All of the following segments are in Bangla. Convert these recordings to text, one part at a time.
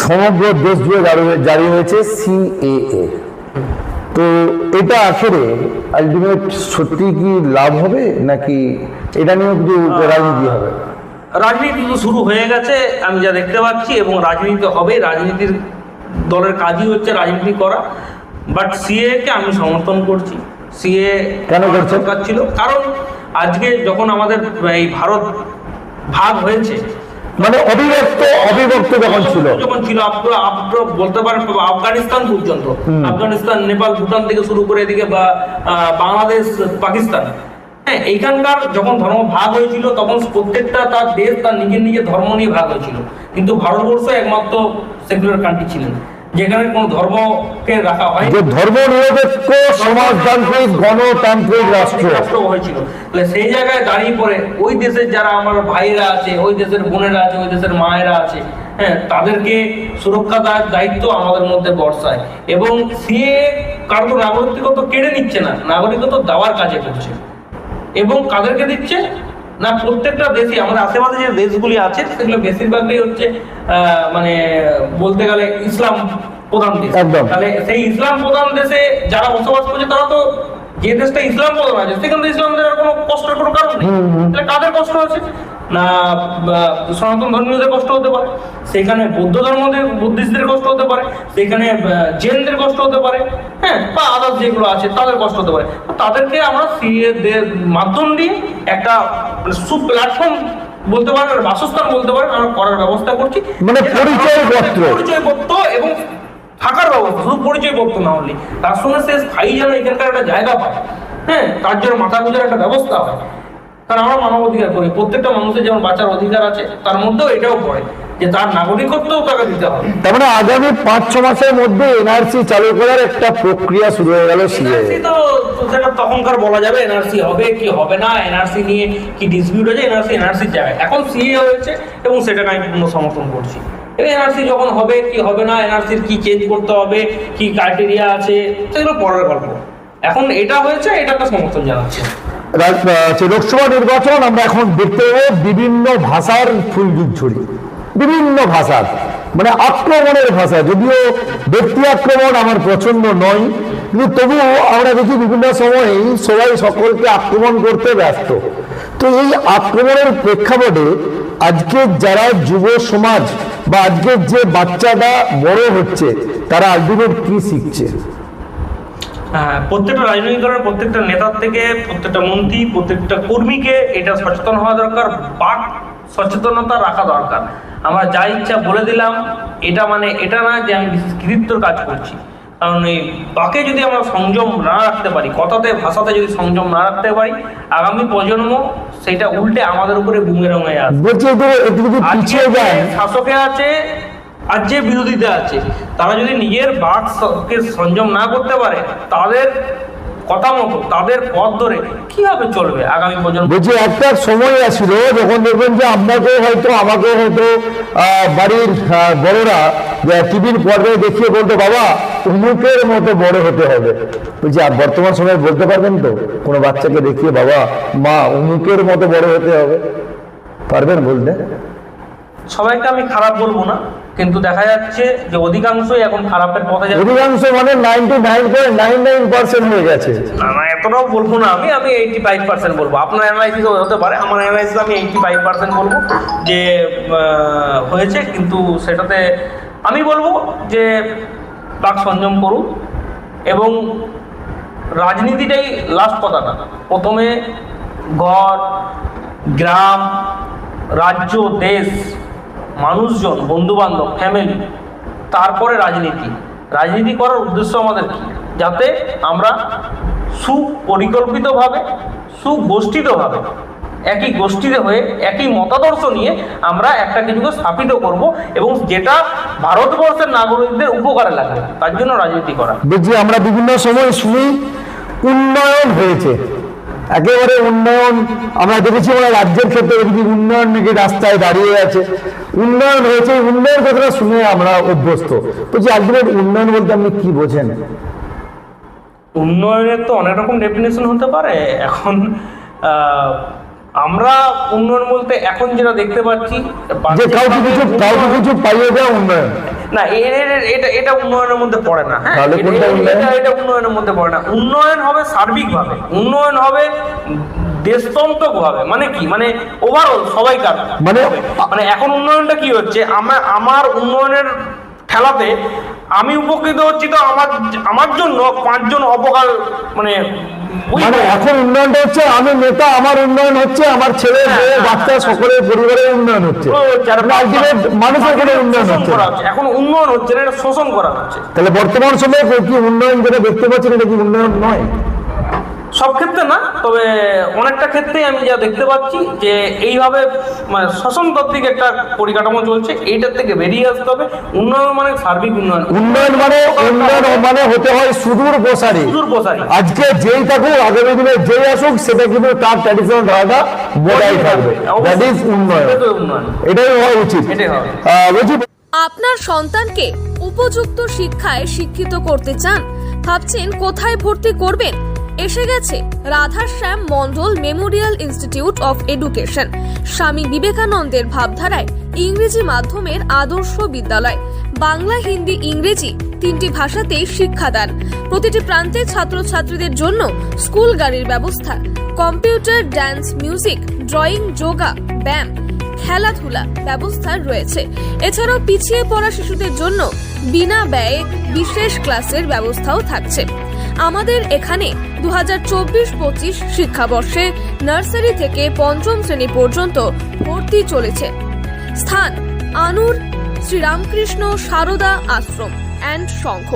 সমগ্র দেশ জুড়ে জারি- জারি হয়েছে সিএএ। তো এটা আসলে আলটিমেট সত্যি কি লাভ হবে নাকি এটা নিয়েও কিছু রাজনীতি হবে? রাজনীতি তো শুরু হয়ে গেছে আমি যা দেখতে পাচ্ছি এবং রাজনীতি হবে রাজনীতির দলের কাজই হচ্ছে রাজনীতি করা। বাট সিএ কে আমি সমর্থন করছি। সিএ কেন? দরকার ছিল। কারণ আজকে যখন আমাদের এই ভারত ভাগ হয়েছে মানে অবিভক্ত অবিভক্ত যখন ছিল। যখন ছিল বলতে পারেন আফগানিস্তান পর্যন্ত আফগানিস্তান নেপাল ভুটান থেকে শুরু করে এদিকে বা বাংলাদেশ পাকিস্তান। হ্যাঁ এইখানকার যখন ধর্ম ভাগ হয়েছিল তখন প্রত্যেকটা তার দেশ তার নিজের নিজের ধর্ম নিয়ে ভাগ হয়েছিল। কিন্তু ভারতবর্ষ একমাত্র সেকুলার কান্ট্রি ছিলেন। যেখানে কোনো ধর্মকে রাখা হয় যে ধর্ম নিরপেক্ষ সমাজতান্ত্রিক গণতান্ত্রিক রাষ্ট্র। রাষ্ট্র হয়েছিল। তাহলে সেই জায়গায় দাঁড়িয়ে পড়ে ওই দেশের যারা আমার ভাইয়েরা আছে ওই দেশের বোনেরা আছে ওই দেশের মায়েরা আছে হ্যাঁ তাদেরকে সুরক্ষা দেওয়ার দায়িত্ব আমাদের মধ্যে বর্ষায়। এবং সিএ কারও তো নাগরিকত্ব কেড়ে নিচ্ছে না নাগরিকত্ব দেওয়ার কাজে করছে। এবং কাদেরকে দিচ্ছে? না প্রত্যেকটা দেশই আমাদের আশেপাশে যে দেশগুলি আছে সেগুলো বেশিরভাগই হচ্ছে আহ, মানে বলতে গেলে ইসলাম প্রধান দেশ। একদম। তাহলে সেই ইসলাম প্রধান দেশে যারা বসবাস করছে তারা তো যে দেশটা ইসলাম প্রধান আছে সেখানে ইসলাম ইসলামদের আর কোনো কষ্টের কোনো কারণ নেই। তাহলে কাদের কষ্ট আছে না সনাতন ধর্মীয়দের কষ্ট হতে পারে সেখানে বৌদ্ধ ধর্মদের বুদ্ধিস্টদের কষ্ট হতে পারে সেখানে জেনদের কষ্ট হতে পারে হ্যাঁ বা আদার্স যেগুলো আছে তাদের কষ্ট হতে পারে। তাদেরকে আমরা সিএ মাধ্যম দিয়ে একটা সু প্ল্যাটফর্ম বলতে পারেন বাসস্থান বলতে পারেন আমরা করার ব্যবস্থা করছি। মানে পরিচয়পত্র। পরিচয়পত্র এবং থাকার ব্যবস্থা শুধু পরিচয়পত্র না হলে তার সঙ্গে সে স্থায়ী যেন এখানকার একটা জায়গা পায় হ্যাঁ তার জন্য মাথা গুজার একটা ব্যবস্থা হয়। কারণ আমরা মানব অধিকার করি। প্রত্যেকটা মানুষের যেমন বাঁচার অধিকার আছে তার মধ্যেও এটাও পড়ে যে তার নাগরিকত্বও তাকে দিতে হবে। তার মানে আগামী পাঁচ ছ মাসের মধ্যে এনআরসি চালু করার একটা প্রক্রিয়া শুরু হয়ে গেল এনআরসি তো সেটা তখনকার বলা যাবে এনআরসি হবে কি হবে না এনআরসি নিয়ে কি ডিসপিউট হয়েছে এনআরসি এনআরসির জায়গায়। এখন সিএ হয়েছে এবং সেটাকে আমি পূর্ণ সমর্থন করছি। এনআরসি যখন হবে কি হবে না এনআরসির কি চেঞ্জ করতে হবে কি ক্রাইটেরিয়া আছে সেগুলো পরের গল্প। এখন এটা হয়েছে এটাকে সমর্থন জানাচ্ছে। লোকসভা নির্বাচন, আমরা এখন দেখতে বিভিন্ন ভাষার ফুলযুগ ছড়ি বিভিন্ন ভাষার মানে আক্রমণের ভাষা। যদিও ব্যক্তি আক্রমণ আমার পছন্দ নয়, কিন্তু তবুও আমরা দেখি বিভিন্ন সময় সবাই সকলকে আক্রমণ করতে ব্যস্ত। তো এই আক্রমণের প্রেক্ষাপটে আজকে যারা যুব সমাজ বা আজকের যে বাচ্চাটা বড় হচ্ছে, তারা আলটিমেট কি শিখছে? প্রত্যেকটা রাজনৈতিক দলের প্রত্যেকটা নেতার থেকে প্রত্যেকটা মন্ত্রী প্রত্যেকটা কর্মীকে এটা সচেতন হওয়া দরকার বাক সচেতনতা রাখা দরকার। আমরা যা ইচ্ছা বলে দিলাম এটা মানে এটা না যে আমি বিশেষ কৃতিত্বর কাজ করছি। কারণ এই বাকে যদি আমরা সংযম না রাখতে পারি কথাতে ভাষাতে যদি সংযম না রাখতে পারি আগামী প্রজন্ম সেটা উল্টে আমাদের উপরে বুমেরং হয়ে আসবে শাসকে আছে আর যে বিরোধীতে আছে তারা যদি নিজের বাককে সংযম না করতে পারে তাদের কথা মতো তাদের পথ ধরে কীভাবে চলবে আগামী প্রজন্ম? বলছি একটা সময় আসছিল যখন দেখবেন যে আপনাকেও হয়তো আমাকেও হয়তো বাড়ির বড়রা টিভির পর্দায় দেখিয়ে বলতো বাবা উমুকের মতো বড় হতে হবে। বলছি বর্তমান সময়ে বলতে পারবেন তো? কোনো বাচ্চাকে দেখিয়ে বাবা মা উমুকের মতো বড় হতে হবে। পারবেন বলতে? সবাইকে আমি খারাপ বলব না। কিন্তু দেখা যাচ্ছে যে অধিকাংশই এখন খারাপের পথে যাচ্ছে। অধিকাংশ মানে ninety nine nine nine percent হয়ে গেছে। না না এতটাও বলব না আমি আমি এইটি ফাইভ পার্সেন্ট বলব। আপনার অ্যানালাইসিস হতে পারে আমার অ্যানালাইসিস আমি এইটি ফাইভ পার্সেন্ট বলব যে হয়েছে কিন্তু সেটাতে আমি বলব যে বাক সংযম করুন এবং রাজনীতিটাই লাস্ট কথা না। প্রথমে ঘর গ্রাম রাজ্য দেশ মানুষজন, বন্ধুবান্ধব ফ্যামিলি তারপরে রাজনীতি। রাজনীতি করার উদ্দেশ্য আমাদের কি? যাতে আমরা সুপরিকল্পিতভাবে, সুগোষ্ঠীতভাবে, একই গোষ্ঠীতে হয়ে, একই মতাদর্শ নিয়ে আমরা একটা কিছুকে স্থাপিত করব এবং যেটা ভারতবর্ষের নাগরিকদের উপকারে লাগবে, তার জন্য রাজনীতি করা। বলছি আমরা বিভিন্ন সময় শুনি, উন্নয়ন হয়েছে। একেবারে উন্নয়ন, আমরা দেখেছি আমরা রাজ্যের ক্ষেত্রে দেখেছি উন্নয়ন নাকি রাস্তায় দাঁড়িয়ে আছে। উন্নয়ন হয়েছে উন্নয়ন কথাটা শুনে আমরা অভ্যস্ত। বলছি আলটিমেট উন্নয়ন বলতে আপনি কি বোঝেন? উন্নয়নের তো অনেক রকম ডেফিনেশন হতে পারে। এখন আমরা উন্নয়ন বলতে এখন যেটা দেখতে পাচ্ছি যে কাউকে কিছু কাউকে কিছু পাইয়ে দেওয়া উন্নয়ন। না এর- এটা এটা উন্নয়নের মধ্যে পড়ে না হ্যাঁ? এটা- এটা- উন্নয়ন? এটা- এটা উন্নয়নের মধ্যে পড়ে না। উন্নয়ন হবে সার্বিকভাবে। উন্নয়ন হবে দেশতন্ত্রক মানে কি? মানে ওভারঅল সবাইকার মানে- মানে এখন উন্নয়নটা কি হচ্ছে? আমার আমার উন্নয়নের ঠেলাতে আমি উপকৃত হচ্ছি তো আমার আমার জন্য পাঁচজন অপকার মানে মানে এখন উন্নয়নটা হচ্ছে আমি নেতা আমার উন্নয়ন হচ্ছে আমার ছেলে হ্যাঁ, মেয়ে হ্যাঁ, বাচ্চা হ্যাঁ। সকলের পরিবারের উন্নয়ন হচ্ছে। আলটিমেট মানুষের কোনো উন্নয়ন হচ্ছে। এখন উন্নয়ন হচ্ছে না এটা শোষণ করা হচ্ছে। তাহলে বর্তমান সময়ে কি উন্নয়ন যেটা দেখতে পাচ্ছি এটা কি উন্নয়ন নয়? সব ক্ষেত্রে না তবে অনেকটা ক্ষেত্রে আমি যা দেখতে পাচ্ছি যে এইভাবে মানে শাসনতাত্ত্বিক একটা পরিকাঠামো চলছে এইটার থেকে বেরিয়ে আসতে হবে। উন্নয়ন মানে সার্বিক উন্নয়ন। উন্নয়ন মানে উন্নয়ন মানে হতে হয় সুদূর প্রসারী। সুদূর প্রসারী। আজকে যেই থাকুক আগামী দিনে যেই আসুক সেটা কিন্তু তার ট্র্যাডিশনাল ধারাটা বজায় থাকবে। দ্যাট ইজ উন্নয়ন। উন্নয়ন। এটাই হওয়া উচিত। এটাই হবে আহ, বলছি আপনার সন্তানকে উপযুক্ত শিক্ষায় শিক্ষিত করতে চান? ভাবছেন কোথায় ভর্তি করবেন? এসে গেছে Radhashyam Mondal memorial institute of education, Swami বিবেকানন্দের ভাবধারায় ইংরেজি মাধ্যমের আদর্শ বিদ্যালয়। বাংলা, হিন্দি, ইংরেজি তিনটি ভাষাতেই শিক্ষাদান প্রতিটি প্রান্তে ছাত্রছাত্রীদের জন্য স্কুল গাড়ির ব্যবস্থা, computer dance music, drawing, yoga, ব্যায়াম, খেলাধুলা ব্যবস্থা রয়েছে। এছাড়াও পিছিয়ে পড়া শিশুদের জন্য বিনা ব্যয়ে বিশেষ ক্লাসের ব্যবস্থাও থাকছে। আমাদের এখানে দু হাজার চব্বিশ পঁচিশ শিক্ষাবর্ষে নার্সারি থেকে পঞ্চম শ্রেণি পর্যন্ত ভর্তি চলেছে। স্থান আনুর শ্রীরামকৃষ্ণ সারদা আশ্রম অ্যান্ড সংঘ।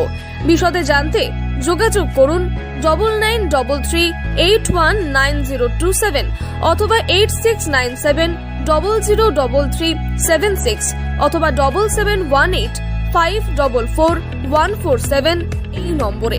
বিশদে জানতে যোগাযোগ করুন double nine double three eight one nine zero two seven অথবা eight six nine seven double zero double three seven six অথবা double seven one eight five double four one four seven এই নম্বরে।